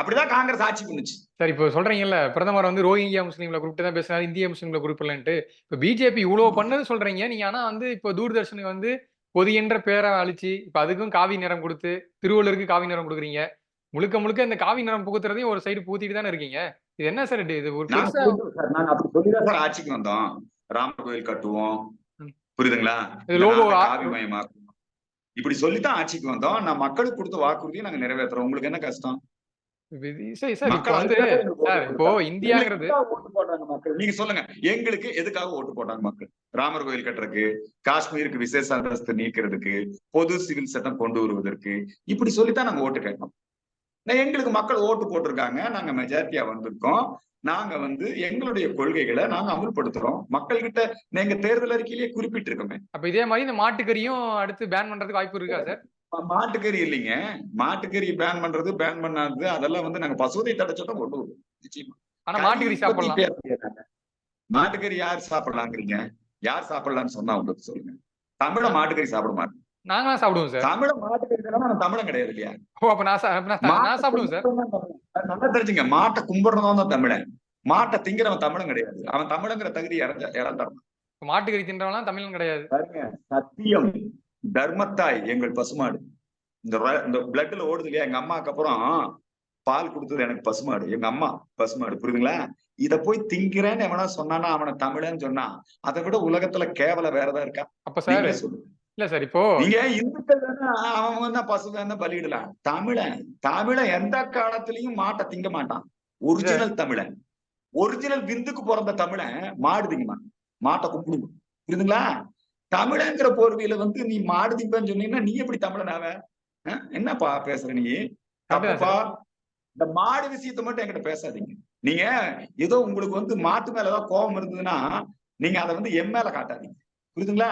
Speaker 5: அப்படிதான் காங்கிரஸ் ஆட்சி பண்ணுச்சு.
Speaker 4: சார் இப்போ சொல்றீங்கல்ல பிரதமர் வந்து ரோஹிங்கியா முஸ்லீம்ல குறிப்பிட்டு தான் பேசினாரு இந்திய முஸ்லீம்ல குறிப்பிடலன்ட்டு. இப்ப பிஜேபி இவ்வளவு பண்ணது சொல்றீங்க நீங்க ஆனா வந்து இப்போ தூர்தர்ஷனுக்கு வந்து பொது என்ற பேரை அழிச்சு இப்ப அதுக்கும் காவி நிறம் கொடுத்து திருவள்ளுவருக்கு காவி நிறம் கொடுக்குறீங்க. முழுக்க முழுக்க இந்த காவி நிறம் புகுத்துறதையும் ஒரு சைடு பூத்திட்டு தானே இருக்கீங்க. இது என்ன சார் இது? ஒரு
Speaker 5: சார், நாங்க அப்படி சொல்லிதான் சார் ஆட்சிக்கு வந்தோம். ராமர் கோயில் கட்டுவோம். புரியுதுங்களா?
Speaker 4: ஆ-
Speaker 5: காவிமயமாக்குவோம் இப்படி சொல்லித்தான் ஆட்சிக்கு வந்தோம். நான் மக்களுக்கு கொடுத்த வாக்குறுதியை நாங்க நிறைவேற்றுறோம் உங்களுக்கு என்ன கஷ்டம்?
Speaker 4: இப்ப
Speaker 5: மக்கள்.
Speaker 4: இந்தியாங்கிறது
Speaker 5: ஓட்டு மக்கள்? நீங்க சொல்லுங்க எங்களுக்கு எதுக்காக ஓட்டு போட்டாங்க மக்கள்? ராமர் கோயில் கட்டுறதுக்கு காஷ்மீருக்கு விசேஷ அந்தஸ்து நீக்கிறதுக்கு பொது சிவில் சட்டம் கொண்டு வருவதற்கு இப்படி சொல்லித்தான் நாங்க ஓட்டு கேட்டோம் எங்களுக்கு மக்கள் ஓட்டு போட்டிருக்காங்க நாங்க மெஜாரிட்டியா வந்திருக்கோம். நாங்க வந்து எங்களுடைய கொள்கைகளை நாங்க அமுல்படுத்துறோம். மக்கள்கிட்ட நீங்க தேர்தல் அறிக்கையிலேயே குறிப்பிட்டிருக்கோமே.
Speaker 4: அப்ப இதே மாதிரி இந்த மாட்டுக்கறியும் அடுத்து பேன் பண்றதுக்கு வாய்ப்பு இருக்கா சார்?
Speaker 5: மாட்டுக்கறி இல்லைங்க. மாட்டுக்கறி பேன் பண்றது பேன் பண்ணாதது அதெல்லாம் வந்து நாங்க பசுவதை தடை சட்டம் கொண்டு வருவோம். நிச்சயமா.
Speaker 4: ஆனா மாட்டுக்கறி சாப்பிடலாம்.
Speaker 5: மாட்டுக்கறி யார் சாப்பிடலாங்கிறீங்க? யார் சாப்பிடலாம்னு சொன்னா உங்களுக்கு சொல்லுங்க. தமிழ மாட்டுக்கறி சாப்பிட மாட்டேன்
Speaker 4: நாங்களாம் சாப்பிடுவோம் சார்.
Speaker 5: தமிழ மாட்டுக்கறி நான் தமிழன் கிடையாது இல்லையா?
Speaker 4: ஓ அப்ப நான் சா- அப்ப நான் சா- நான் சாப்பிடுவேன் சார்.
Speaker 5: நல்லா தெரிஞ்சுங்க மாட்டை கும்பிடுறவன் தான் தமிழன். மாட்டை திங்கிறவன் தமிழன் கிடையாது. அவன் தமிழங்கிற தகுதி இறந்த இறந்தான்
Speaker 4: இப்ப மாட்டுக்கறி தின்றவங்களாம் தமிழன் கிடையாது.
Speaker 5: சத்தியம். தர்மத்தாய் எங்கள் பசுமாடு. இந்த இந்த பிளட்ல ஓடுது இல்லையா எங்க அம்மாக்கு அப்புறம் பால் கொடுத்தது எனக்கு பசுமாடு. எங்க அம்மா பசுமாடு புரியுதுங்களா? இத போய் திங்கிறேன்னு எவனா சொன்னானா அவனை தமிழன்னு சொன்னா அதை விட உலகத்துல கேவலம் வேற ஏதாவது இருக்கா?
Speaker 4: அப்ப சார் இல்ல சார் இப்போ
Speaker 5: நீங்க இந்துக்கள் தானே அவன் வந்து பசு வேணா பலியிடலாம். தமிழன் தமிழன் எந்த காலத்திலயும் மாட்டை திங்க மாட்டான். ஒரிஜினல் தமிழன். ஒரிஜினல் விந்துக்கு பிறந்த தமிழன் மாடு திங்க மாட்டான். மாட்டை கும்பிடுவோம் புரியுதுங்களா? தமிழங்கிற போர்வையில வந்து நீ மாடு திம்பன்னு சொன்னீங்கன்னா நீ எப்படி தமிழன் ஆவ? என்னப்பா பேசுற நீ? தப்புப்பா. இந்த மாடு விஷயத்த மட்டும் என்கிட்ட பேசாதீங்க. நீங்க ஏதோ உங்களுக்கு வந்து மாட்டு மேல ஏதாவது கோபம் இருந்ததுன்னா நீங்க அதை வந்து என் மேல காட்டாதீங்க. புரியுதுங்களா?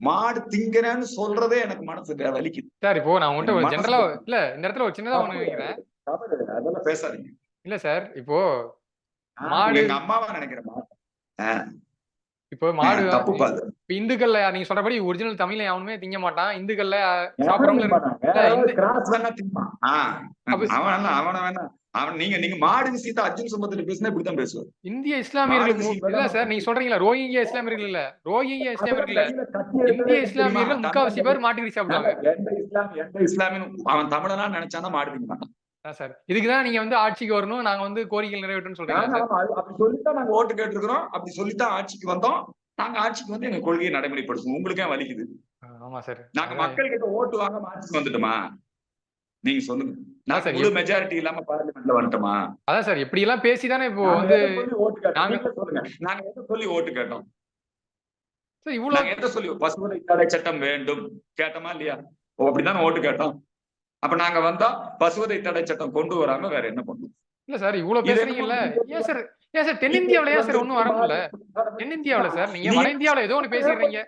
Speaker 5: மாடு திங்கிறேன்னு சொல்றதே எனக்கு மனசு வலிக்குது.
Speaker 4: சார் இப்போ நான் உங்கள்கிட்ட ஜென்ரலா இல்ல இந்த இடத்துல ஒரு சின்னதா ஒண்ணு
Speaker 5: தவறு, அதெல்லாம் பேசாதீங்க.
Speaker 4: இல்ல சார் இப்போ மாடு-
Speaker 5: எங்க அம்மாவா நினைக்கிறேன்.
Speaker 4: இப்போ மாடு இந்துக்கள்ல நீங்க சொல்றபடி ஒரிஜினல் தமிழ்ல எவனுமே திங்க மாட்டான். இந்துக்கள்ல சாப்பிடறவங்க
Speaker 5: அவன் நீங்க நீங்க மாடு விஷயத்த அர்ஜுன் சம்பத்துல பேசினா இப்படித்தான் பேசுவார்.
Speaker 4: இந்திய இஸ்லாமியர்கள் இல்ல சார் நீங்க சொல்றீங்களா? ரோஹிங்கியா இஸ்லாமியர்கள் இல்ல. ரோஹிங்கியா இஸ்லாமியர்கள் இல்ல. இந்திய? இஸ்லாமியர்கள் முக்காவாசி பேர் மாட்டுக்கறி சாப்பிடுவாங்க.
Speaker 5: எந்த இஸ்லாம் எந்த இஸ்லாமியன் அவன் தமிழனா நினைச்சானா மாடு திங்க மாட்டான்
Speaker 4: சார். இதுக்குதான் நீங்க வந்து ஆட்சிக்கு வரணும் நாங்க வந்து கோரிக்கைகள் நிறைவேற்றணும்னு சொல்றீங்க
Speaker 5: அப்படி சொல்லித்தான் நாங்க ஓட்டு கேட்டிருக்கிறோம். அப்படி சொல்லித்தான் ஆட்சிக்கு வந்தோம். நாங்க ஆட்சிக்கு வந்து எங்க கொள்கையை நடைமுறைப்படுத்துவோம். உங்களுக்கு வலிக்குது.
Speaker 4: ஆமா சார்.
Speaker 5: நாங்க மக்கள் கிட்ட ஓட்டு வாங்க ஆட்சிக்கு வந்துட்டோமா? நீங்க சொல்லுங்க. முழு மெஜாரிட்டி இல்லாம பார்லிமெண்ட்ல வந்துட்டோமா?
Speaker 4: அதான் சார் இப்படி எல்லாம் பேசிதானே இப்போ வந்து
Speaker 5: ஓட்டு
Speaker 4: நாங்க-
Speaker 5: சொல்லுங்க. நாங்க எதை சொல்லி ஓட்டு கேட்டோம்?
Speaker 4: சார் இவ்வளவு
Speaker 5: எதை சொல்லி பசுமலை தடை சட்டம் வேண்டும். கேட்டோமா இல்லையா? ஓ அப்படித்தானே ஓட்டு கேட்டோம். அப்ப நாங்க வந்தா பசுவதை தடை சட்டம் கொண்டு வராம வேற என்ன பண்ணுவோம்?
Speaker 4: இல்ல சார் இவ்வளவு பேசுறீங்கல்ல. ஏன் சார் ஏன் சார் தென்னிந்தியாவுல ஏன் சார் ஒண்ணும் வர முடியல? தென்னிந்தியாவுல சார் நீங்க வட இந்தியாவுல ஏதோ ஒண்ணு பேசிடுறீங்க.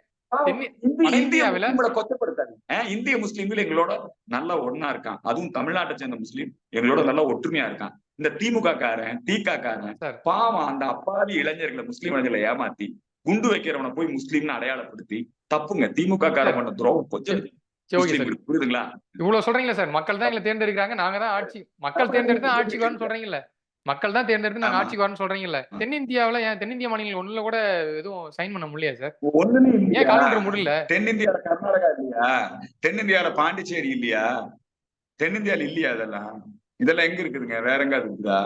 Speaker 5: இந்திய முஸ்லிம்களை எங்களோட நல்லா ஒண்ணா இருக்கான். அதுவும் தமிழ்நாட்டை சேர்ந்த முஸ்லீம் எங்களோட நல்லா ஒற்றுமையா இருக்கான். இந்த திமுக காரன் திக காரன். பாவம் அந்த அப்பாவி இளைஞர்களை முஸ்லீம் இளைஞர்களை ஏமாத்தி குண்டு வைக்கிறவனை போய் முஸ்லீம்னு அடையாளப்படுத்தி தப்புங்க. திமுக காரன் பண்ண துரோகம் கொஞ்சம் புரியுதுங்களா?
Speaker 4: இவ்வளவு சொல்றீங்களா சார். மக்கள் தான் எங்களை தேர்ந்தெடுக்கிறாங்க. நாங்க தான் ஆட்சி மக்கள் தேர்ந்தெடுத்து ஆட்சிக்கு வரணும்னு சொல்றீங்கல்ல. மக்கள் தான் தேர்ந்தெடுத்து நாங்க. ஆட்சிக்கு வரணும்னு சொல்றீங்கல்ல. தென்னிந்தியாவுல ஏன் தென்னிந்திய மாநிலங்கள் ஒண்ணுல கூட எதுவும் சைன் பண்ண முடியல சார்?
Speaker 5: ஒண்ணுமே
Speaker 4: ஏன் காலண்டர் முடியல?
Speaker 5: தென்னிந்தியால கர்நாடகா இல்லையா? தென்னிந்தியால பாண்டிச்சேரி இல்லையா? தென்னிந்தியால இல்லையா அதெல்லாம் இதெல்லாம் எங்க இருக்குதுங்க? வேற எங்க இருக்குதா?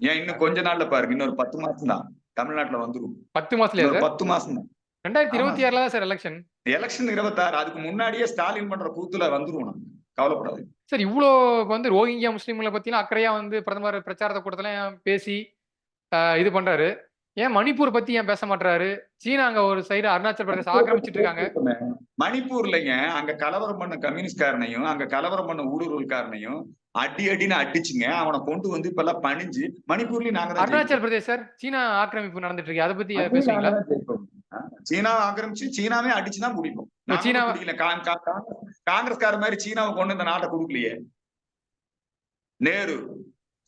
Speaker 5: ஏன் இன்னும் கொஞ்ச நாள்ல பாருங்க. இன்னொரு பத்து மாசம் தான் தமிழ்நாட்டுல வந்துரும்.
Speaker 4: பத்து சார்?
Speaker 5: பத்து மாசம் தான்
Speaker 4: ரெண்டாயிரத்தி இருபத்தி ஆறுல தான் சார் எலெக்ஷன்
Speaker 5: எலெக்ஷன் இருபத்தாறு அதுக்கு முன்னாடியே ஸ்டாலின் பண்ற கூத்துல வந்துருவோம் நம்ம. கவலைப்படாது
Speaker 4: சார் இவ்வளோ வந்து ரோஹிங்கியா முஸ்லீம்களை பத்திலாம் அக்கறையா வந்து பிரதமர் பிரச்சாரத்தை கூட்டத்துல பேசி இது பண்றாரு. ஏன் மணிப்பூர் பத்தி ஏன் பேச மாட்டாரு சீனா அங்க ஒரு சைடு அருணாச்சல் பிரதேச ஆக்கிரமிச்சிட்டு இருக்காங்க
Speaker 5: மணிப்பூர்லங்க அங்க கலவரம் பண்ண கம்யூனிஸ்ட்காரனையும் அங்க கலவரம் பண்ண ஊடுருவல்காரனையும் அடி அடின்னு அடிச்சுங்க. அவனை கொண்டு வந்து இப்ப எல்லாம் பணிஞ்சு மணிப்பூர்லயும் நாங்க
Speaker 4: அருணாச்சல் பிரதேஷ் சார் சீனா ஆக்கிரமிப்பு நடந்துட்டு இருக்கு அதை பத்தி
Speaker 5: அதுலயும் சீனாவை ஆக்கிரமிச்சு சீனாவே அடிச்சுதான் முடிப்போம்
Speaker 4: இப்ப
Speaker 5: சீனா காங்கிரஸ்கார மாதிரி சீனாவை கொண்டு இந்த நாட்டை கொடுக்கலையே. நேரு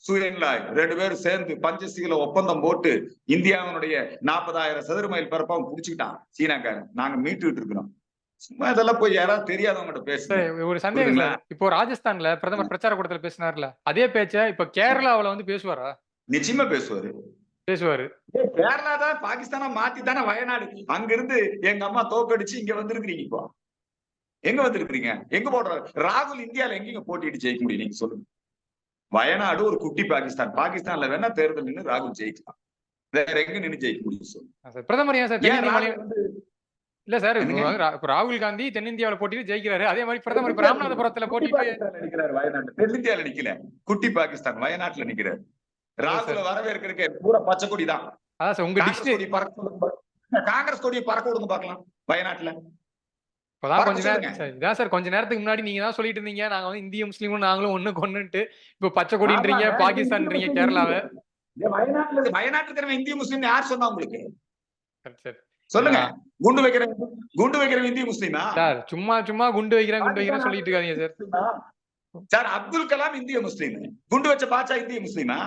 Speaker 5: சுயன்லாய் ரெண்டு பேரும் சேர்ந்து பஞ்சசீல ஒப்பந்தம் போட்டு இந்தியாவினுடைய நாற்பதாயிரம் சதுர மைல் பரப்பம் புடிச்சுக்கிட்டான் சீனாக்காரன். நாங்க மீட்டுக்கிட்டு இருக்கிறோம். சும்மா இதெல்லாம் போய் யாராவது தெரியாதவங்ககிட்ட பேசுங்க
Speaker 4: சார் ஒரு சந்தேகம் இப்போ ராஜஸ்தான்ல பிரதமர் பிரச்சார கூட்டத்துல பேசினார்ல அதே பேச்ச இப்ப கேரளாவுல வந்து பேசுவாரா?
Speaker 5: நிச்சயமா பேசுவாரு.
Speaker 4: பேசுவாரு.
Speaker 5: கேரளா தான் பாகிஸ்தானா மாத்தி தானே வயநாடு. அங்க இருந்து எங்க அம்மா தோக்கடிச்சு இங்க வந்திருக்கிறீங்க இப்போ. எங்க வந்திருக்கிறீங்க? எங்க போடுற ராகுல் இந்தியால எங்கங்க போட்டிட்டு ஜெயிக்க முடியும்? நீங்க சொல்லுங்க. வயநாடு ஒரு குட்டி பாகிஸ்தான். பாகிஸ்தான்ல வேணா தேர்தல் நின்னு ராகுல் ஜெயிக்கலாம். வேற எங்க நின்னு ஜெயிக்க முடியும் சொல்லு
Speaker 4: ஆ, சார். பிரதமர் ஏன் சார் இல்ல சார் ராகுல் காந்தி தென்னிந்தியாவுல போட்டிட்டு ஜெயிக்கிறாரு. அதே மாதிரி பிரதமர் ராமநாதபுரத்துல போட்டிட்டு
Speaker 5: வயநாடு. தென்னிந்தியால நிக்கல. குட்டி பாகிஸ்தான் வயநாட்டுல நிக்கிறாரு. ராகுல வரவேற்கிறதுக்கு பூரா பச்சை கொடி தான்.
Speaker 4: உங்க
Speaker 5: பாக்கலாம். காங்கிரஸ் கொடியை பறக்க விடுங்க பாக்கலாம் வயநாட்டுல.
Speaker 4: கொஞ்ச நேரம் இதான் சார் கொஞ்ச நேரத்துக்கு முன்னாடி நீங்க தான் சொல்லிட்டு இருந்தீங்க. நாங்க வந்து இந்திய முஸ்லீமும் நாங்களும் ஒண்ணு கொண்டுட்டு இப்ப பச்சை கொடின்றீங்க
Speaker 5: இந்திய
Speaker 4: கேரளாவை.
Speaker 5: வயநாட்டுல இந்திய முஸ்லீம் யார் சொன்னா உங்களுக்கு. சொல்லுங்க. குண்டு வைக்கிற குண்டு வைக்கிற இந்திய முஸ்லீமா?
Speaker 4: சார் சும்மா சும்மா குண்டு வைக்கிறேன் குண்டு வைக்கிறேன் சொல்லிட்டு இருக்காதீங்க சார்.
Speaker 5: சார் அப்துல் கலாம் இந்திய முஸ்லீம் குண்டு வச்ச பாட்சா இந்திய முஸ்லீமா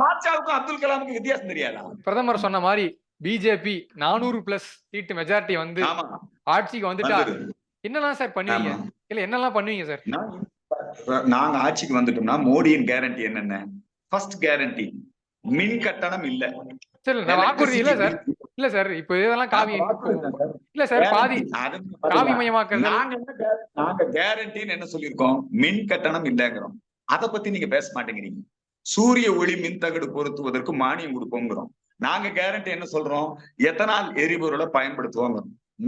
Speaker 5: பாட்சாவுக்கும் அப்துல் கலாமுக்கும் வித்தியாசம் தெரியாதா?
Speaker 4: பிரதமர் சொன்ன மாதிரி பிஜேபி நானூறு பிளஸ் சீட்டு மெஜாரிட்டி வந்து ஆட்சிக்கு வந்துட்டா
Speaker 5: வந்துரு.
Speaker 4: என்னெல்லாம் சார் பண்ணுவீங்க. இல்ல என்னெல்லாம் பண்ணுவீங்க சார்
Speaker 5: நாங்க ஆட்சிக்கு வந்துட்டோம்னா மோடியின் கேரண்டி என்னென்ன? ஃபர்ஸ்ட் கேரண்டி மின் கட்டணம் இல்ல.
Speaker 4: சார் வாக்குறுதி இல்ல சார் இல்ல சார் இப்ப இதெல்லாம் காவி இல்ல சார் பாதி காவி மயமாக்குறது
Speaker 5: நாங்க நாங்க கேரண்டின்னு என்ன சொல்லியிருக்கோம்? மின் கட்டணம் இல்லைங்கிறோம். அத பத்தி நீங்க பேச மாட்டேங்கிறீங்க. சூரிய ஒளி மின் தகடு பொருத்துவதற்கு மானியம் கொடுப்போங்கிறோம். நாங்க கேரண்டி என்ன சொல்றோம்? எத்தனால் எரிபொருளை பயன்படுத்துவோங்க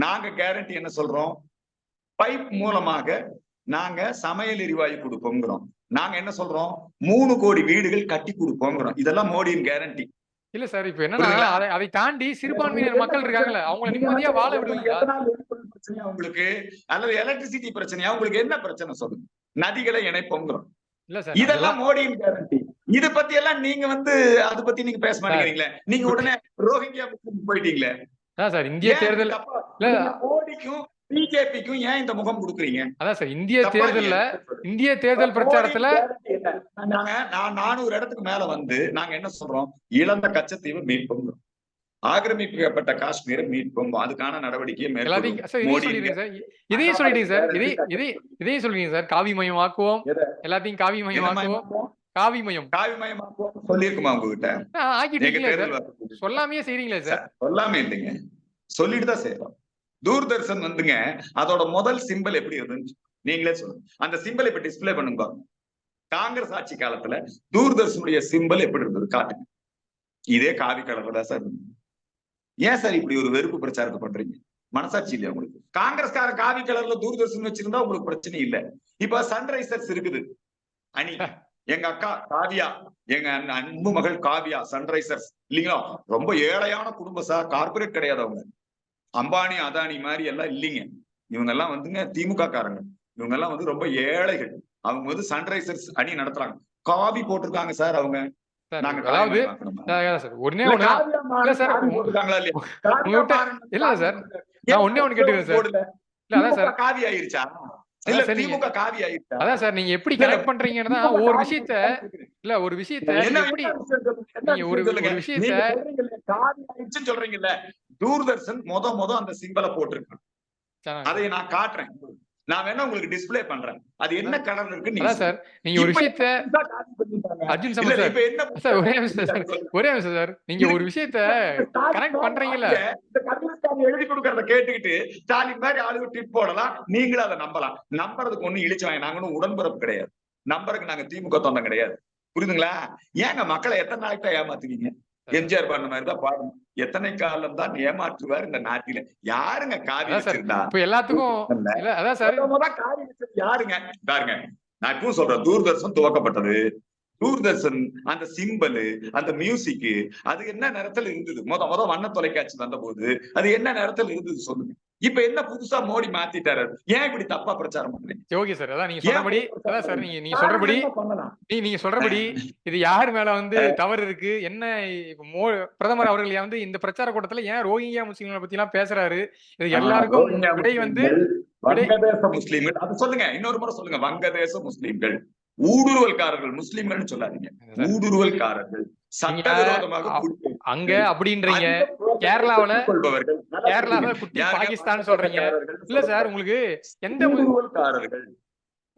Speaker 5: நாங்க கேரண்டி என்ன சொல்றோம்? பைப் மூலமாக நாங்க சமையல் எரிவாயு கொடுப்போங்கிறோம். நாங்க என்ன சொல்றோம்? மூணு கோடி வீடுகள் கட்டி கொடுப்போங்கிறோம். இதெல்லாம் மோடியின் கேரண்டி
Speaker 4: இல்ல சார் இப்ப என்னன்னா? அதை அதை தாண்டி சிறுபான்மையினர் மக்கள் இருக்காங்கல்ல அவங்கள நிம்மதியா வாழ விடுவீங்களா?
Speaker 5: பிரச்சனையா உங்களுக்கு? அல்லது எலக்ட்ரிசிட்டி பிரச்சனையா? உங்களுக்கு என்ன பிரச்சனை சொல்லுங்க? நதிகளை இணைப்போங்கிறோம்.
Speaker 4: இல்ல சார்
Speaker 5: இதெல்லாம் மோடியின் கேரண்டி இத பத்தி எல்லாம் நீங்க வந்து அத பத்தி நீங்க பேச மாட்டேங்கிறீங்களே? நீங்க உடனே ரோஹிங்கியா போயிட்டீங்களே?
Speaker 4: சார் இந்திய தேர்தல்
Speaker 5: மோடிக்கும் பிஜேபிக்கும் ஏன் இந்த முகம் கொடுக்குறீங்க?
Speaker 4: அதான் சார் இந்திய தேர்தல்ல? இந்திய தேர்தல் பிரச்சாரத்துல?
Speaker 5: நாங்க நான் நானூறு இடத்துக்கு மேல வந்து நாங்க என்ன சொல்றோம்? இழந்த கச்சத்தீவை மீட்போம் ஆக்கிரமிக்கப்பட்ட காஷ்மீரை மீட்போம் அதுக்கான நடவடிக்கையை
Speaker 4: இதையும்
Speaker 5: மோடி
Speaker 4: சொல்லிடுங்க சார். இதையும் இதையும் சொல்லிடுங்க சார். காவி மயம் ஆக்குவோம்? எல்லாத்தையும் காவி மயம் ஆக்குவோம்? காவி மயம்
Speaker 5: உங்ககிட்ட?
Speaker 4: ஆக்கிட்டீங்களே சார்.
Speaker 5: தேர்தல் வாக்குறுதி.
Speaker 4: சொல்லாமையே செய்றீங்களே சார்.
Speaker 5: சொல்லாம இல்லைங்க. சொல்லிட்டு தான் செய்யறோம் தூர்தர்ஷன் வந்துங்க அதோட முதல் சிம்பல் எப்படி இருந்துச்சு? நீங்களே சொல்லுங்க. அந்த சிம்பிள் இப்ப டிஸ்பிளே பண்ணுங்க. காங்கிரஸ் ஆட்சி காலத்துல தூர்தர்ஷனுடைய சிம்பல் எப்படி இருந்தது? காட்டுங்க. இதே காவி கலர்ல தான் சார் ஏன் சார் இப்படி ஒரு வெறுப்பு பிரச்சாரத்தை பண்றீங்க? மனசாட்சி இல்லையா உங்களுக்கு? காங்கிரஸ்கார காவி கலர்ல தூர்தர்ஷன் வச்சிருந்தா உங்களுக்கு பிரச்சனை இல்ல. இப்ப சன்ரைசர்ஸ் இருக்குது. அணி. எங்க அக்கா காவியா எங்க அன்பு மகள் காவியா சன்ரைசர்ஸ் இல்லைங்களா? ரொம்ப ஏழையான குடும்பம் சார். கார்பரேட் கிடையாது அவங்க. அம்பானி அதானி மாதிரி எல்லாம் இல்லைங்க. இவங்க எல்லாம் வந்துங்க திமுக காரங்க. இவங்க எல்லாம் வந்து ரொம்ப ஏழைகள். அவங்க வந்து சன்ரைசர்ஸ் அணி நடத்துறாங்க. காவி போட்டிருக்காங்க சார் அவங்க.
Speaker 4: அதாவது ஒண்ணே
Speaker 5: இல்ல,
Speaker 4: சார், இல்ல நான் ஒண்ணே ஒண்ணு கேட்டுக்கிறேன் சார். இல்ல அதான் சார்.
Speaker 5: காவி ஆயிருச்சா? இல்ல. திமுக காவி ஆயிருச்சா?
Speaker 4: அதான் சார் நீங்க எப்படி கனெக்ட் பண்றீங்கன்னு ஒரு விஷயத்த. இல்ல ஒரு விஷயத்த எப்படி நீங்க ஒரு- விஷயத்த-
Speaker 5: காவி ஆயிடுச்சுன்னு சொல்றீங்கல்ல. தூர்தர்ஷன் மொத மொத அந்த சிம்பலை போட்டிருக்கு அதை நான் காட்டுறேன். நான் வேணா உங்களுக்கு டிஸ்ப்ளே பண்றேன். அது என்ன கலர் இருக்கு நீங்க
Speaker 4: சார் நீங்க ஒரு விஷயத்த. அர்ஜுன் சார்
Speaker 5: இப்ப என்ன
Speaker 4: சார் ஒரே நிமிஷம் சார் ஒரே நிமிஷம் சார். நீங்க ஒரு விஷயத்த கனெக்ட் பண்றீங்கல்ல.
Speaker 5: இந்த கம்யூனிஸ்ட் எழுதி கொடுக்கறத கேட்டுக்கிட்டு ஸ்டாலின் மாதிரி ஆளு ட்விட் போடலாம். நீங்களும் அதை நம்பலாம். நம்புறதுக்கு ஒண்ணும் இழிச்சவாங்க நாங்க ஒண்ணும் உடன்பிறப்பு கிடையாது. நம்பருக்கு நாங்க திமுக தொண்டம் கிடையாது. புரியுதுங்களா? ஏங்க மக்களை எத்தனை நாளைக்கு ஏமாத்துவீங்க? எம்ஜிஆர் பண்ண மாதிரி தான் பாடணும். எத்தனை காலம் தான் ஏமாற்றுவார் இந்த நாட்டில? யாருங்க காவி வச்சிருந்தா?
Speaker 4: இப்ப எல்லாத்துக்கும் அதான் சார்.
Speaker 5: காவி வச்சது யாருங்க? பாருங்க நான் இப்பவும் சொல்றேன் தூர்தர்ஷன் துவக்கப்பட்டது. தூர்தர்ஷன் அந்த சிம்பல் அந்த மியூசிக் அது என்ன நேரத்துல இருந்தது? முத முத வண்ண தொலைக்காட்சி வந்த போது அது என்ன நேரத்துல இருந்தது சொல்லுங்க. இப்ப என்ன புதுசா மோடி மாத்திட்டாரு? ஏன் இப்படி தப்பா பிரச்சாரம் பண்றீங்க?
Speaker 4: Okay sir. அதான் நீங்க சொல்றபடி அதான் சார்? நீங்க நீங்க சொல்றபடி நீ நீங்க சொல்றபடி இது யார் மேல வந்து தவறு இருக்கு? என்ன மோ பிரதமர் அவர்கள் வந்து இந்த பிரச்சார கூட்டத்துல ஏன் ரோஹிங்கியா முஸ்லிம்களை பத்தி எல்லாம் பேசுறாரு? இது எல்லாருக்கும் விடை வந்து
Speaker 5: முஸ்லிம்கள், வங்கதேச முஸ்லிம்கள். அது சொல்லுங்க இன்னொரு முறை சொல்லுங்க. வங்கதேச முஸ்லிம்கள் ஊடுருவல்காரர்கள் முஸ்லிம்கள்னு சொல்லாதீங்க. ஊடுருவல்காரர்கள் சட்டவிரோதமாக
Speaker 4: அங்க அப்படின்றீங்க. கேரளாவுல- கேரளாவுல. குட்டி பாகிஸ்தான் சொல்றீங்க? இல்ல சார். உங்களுக்கு எந்த
Speaker 5: ஊடுருவல்காரர்கள்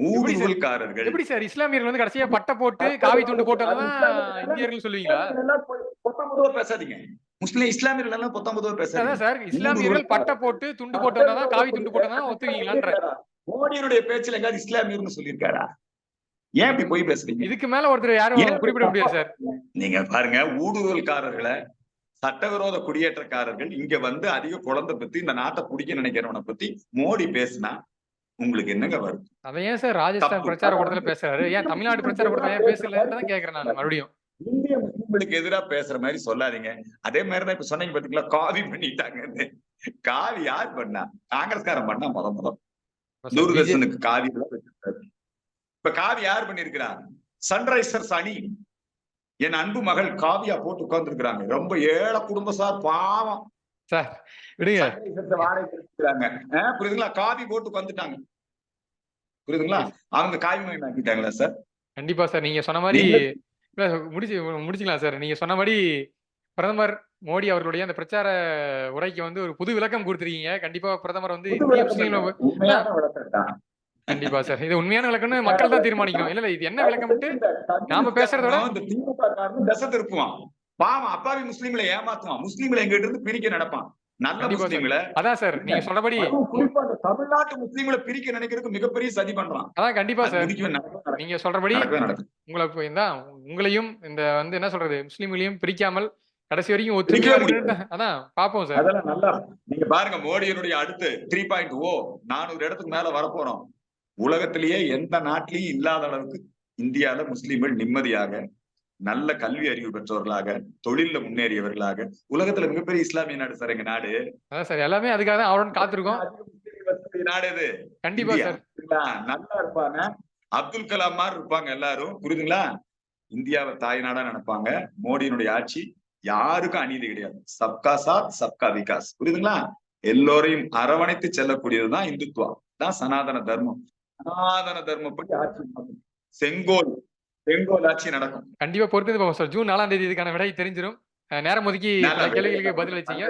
Speaker 5: ஊடுருவல்காரர்கள்
Speaker 4: எப்படி சார்? இஸ்லாமியர்கள் வந்து கடைசியா பட்டை போட்டு காவி துண்டு போட்டதான் இந்தியர்கள் சொல்லுவீங்களா?
Speaker 5: பொத்தாம்பதுவா பேசாதீங்க. முஸ்லிம் இஸ்லாமியர்கள் எல்லாம் பொத்தாம்பதுவா பேசாதீங்க.
Speaker 4: சார் இஸ்லாமியர்கள் பட்டை போட்டு துண்டு போட்டதான் காவி துண்டு போட்டதான் ஒத்துவீங்களான்ற
Speaker 5: மோடியினுடைய பேச்சுல எங்காவது இஸ்லாமியர்னு சொல்லியிருக்காரா? ஏன் இப்படி போய் பேசுறீங்க?
Speaker 4: இதுக்கு மேல ஒருத்தர் யாரும் குறிப்பிட முடியாது சார்.
Speaker 5: நீங்க பாருங்க ஊடுருவல்காரர்களை சட்டவிரோத குடியேற்றக்காரர்கள் இங்க வந்து அதிக குழந்தை பத்தி இந்த நாட்டை பிடிக்க நினைக்கிறவனை பத்தி மோடி பேசினா உங்களுக்கு என்னங்க வரும்
Speaker 4: அதை ஏன் சார் ராஜஸ்தான். பிரச்சார கூட்டத்துல பேசுறாரு? ஏன் தமிழ்நாடு பிரச்சார கூட்டத்துல ஏன் பேசலன்னு கேக்குறேன் நான் மறுபடியும்.
Speaker 5: இந்திய முஸ்லிம்களுக்கு எதிரா பேசுற மாதிரி சொல்லாதீங்க. அதே மாதிரிதான் இப்ப சொன்னீங்க பாத்தீங்களா காவி பண்ணிட்டாங்கன்னு. காவி யார் பண்ணா? காங்கிரஸ்காரன் பண்ணா முத முத தூர்தர்ஷனுக்கு காவி எல்லாம் வச்சிருக்காரு. இப்ப காவி யார் பண்ணிருக்கிறா சன்ரைசர்ஸ் அணி. என் அன்பு மகள் காவியா போட்டு உட்கார்ந்து ரொம்ப ஏழை குடும்ப சார் பாவம்.
Speaker 4: சார் விடுங்க.
Speaker 5: புரியுதுங்களா? காவி போட்டு உட்காந்துட்டாங்க புரியுதுங்களா? அவங்க காவி மயம் ஆக்கிட்டாங்களா சார்?
Speaker 4: கண்டிப்பா சார். நீங்க சொன்ன மாதிரி முடிச்சு முடிச்சுக்கலாம் சார். நீங்க சொன்ன மாதிரி பிரதமர் மோடி அவர்களுடைய அந்த பிரச்சார உரைக்கு வந்து ஒரு புது விளக்கம் கொடுத்துருக்கீங்க. கண்டிப்பா பிரதமர் வந்து கண்டிப்பா சார். இது உண்மையான விளக்கம்னு மக்கள் தான் தீர்மானிக்கணும். இல்ல இது என்ன விளக்கம்ட்டு நாம பேசுறத விட-
Speaker 5: இந்த திமுக திசை திருப்புவான். பாவம் அப்பாவி முஸ்லீம்களை ஏமாத்துவான். முஸ்லீம்களை எங்க இருந்து பிரிக்க நடப்பான் நல்ல. முஸ்லீம்களை.
Speaker 4: அதான் சார் நீங்க சொன்னபடி
Speaker 5: குறிப்பா தமிழ்நாட்டு முஸ்லீம்களை பிரிக்க நினைக்கிறதுக்கு மிகப்பெரிய சதி பண்றான்.
Speaker 4: அதான் கண்டிப்பா சார். நீங்க சொல்றபடி உங்களை உங்களையும் இந்த வந்து என்ன சொல்றது முஸ்லீம்களையும் பிரிக்காமல் கடைசி வரைக்கும் அதான் பாப்போம் சார்.
Speaker 5: அதெல்லாம் நல்லா நீங்க பாருங்க மோடியினுடைய அடுத்து த்ரீ பாயிண்ட் ஓ நானூறு இடத்துக்கு மேல வரப்போறோம். உலகத்திலேயே எந்த நாட்டிலையும் இல்லாத அளவுக்கு இந்தியால முஸ்லிம்கள் நிம்மதியாக நல்ல கல்வி அறிவு பெற்றவர்களாக தொழில்ல முன்னேறியவர்களாக உலகத்துல மிகப்பெரிய இஸ்லாமிய நாடு சார் எங்க நாடு?
Speaker 4: சார் எல்லாமே அதுக்காக தான் அவருடன் காத்திருக்கோம்.
Speaker 5: நாடு இது
Speaker 4: கண்டிப்பா?
Speaker 5: நல்லா இருப்பாங்க. அப்துல் கலாம் மாதிரி இருப்பாங்க எல்லாரும். புரியுதுங்களா? இந்தியாவை தாய் நாடா நினைப்பாங்க. மோடியினுடைய ஆட்சி யாருக்கும் அநீதி கிடையாது. சப்கா சாத் சப்கா விகாஸ். புரியுதுங்களா? எல்லோரையும் அரவணைத்து செல்லக்கூடியதுதான் இந்துத்துவா தான் சனாதன தர்மம். சனாதன தர்மப்படி ஆட்சி நடக்கும். செங்கோல் செங்கோல் ஆட்சி நடக்கும்.
Speaker 4: கண்டிப்பா பொறுத்து பார்ப்போம் சார். ஜூன் நாலாம் தேதி இதுக்கான விடை தெரிஞ்சிடும் நேரம் ஒதுக்கி. கேள்விகளுக்கு பதில் வச்சீங்க.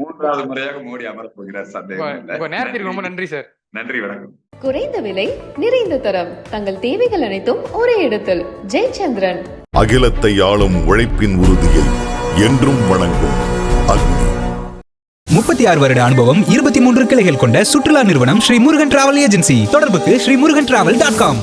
Speaker 5: மூன்றாவது முறையாக மோடி அமரப் போகிறார் சந்தேகம்
Speaker 4: நேரத்திற்கு ரொம்ப நன்றி சார்.
Speaker 5: நன்றி வணக்கம்.
Speaker 1: குறைந்த விலை நிறைந்த தரம். தங்கள் தேவைகள் அனைத்தும் ஒரே இடத்தில். ஜெயச்சந்திரன்.
Speaker 2: அகிலத்தை ஆளும் உழைப்பின் உறுதியை என்றும் வணங்கும் அக்னி.
Speaker 3: இருபத்தி ஆறு வருட அனுபவம் இருபத்தி மூன்று கிளைகள் கொண்ட சுற்றுலா நிறுவனம் ஸ்ரீ முருகன் டிராவல் ஏஜென்சி. தொடர்புக்கு Sri Murugan travel dot com.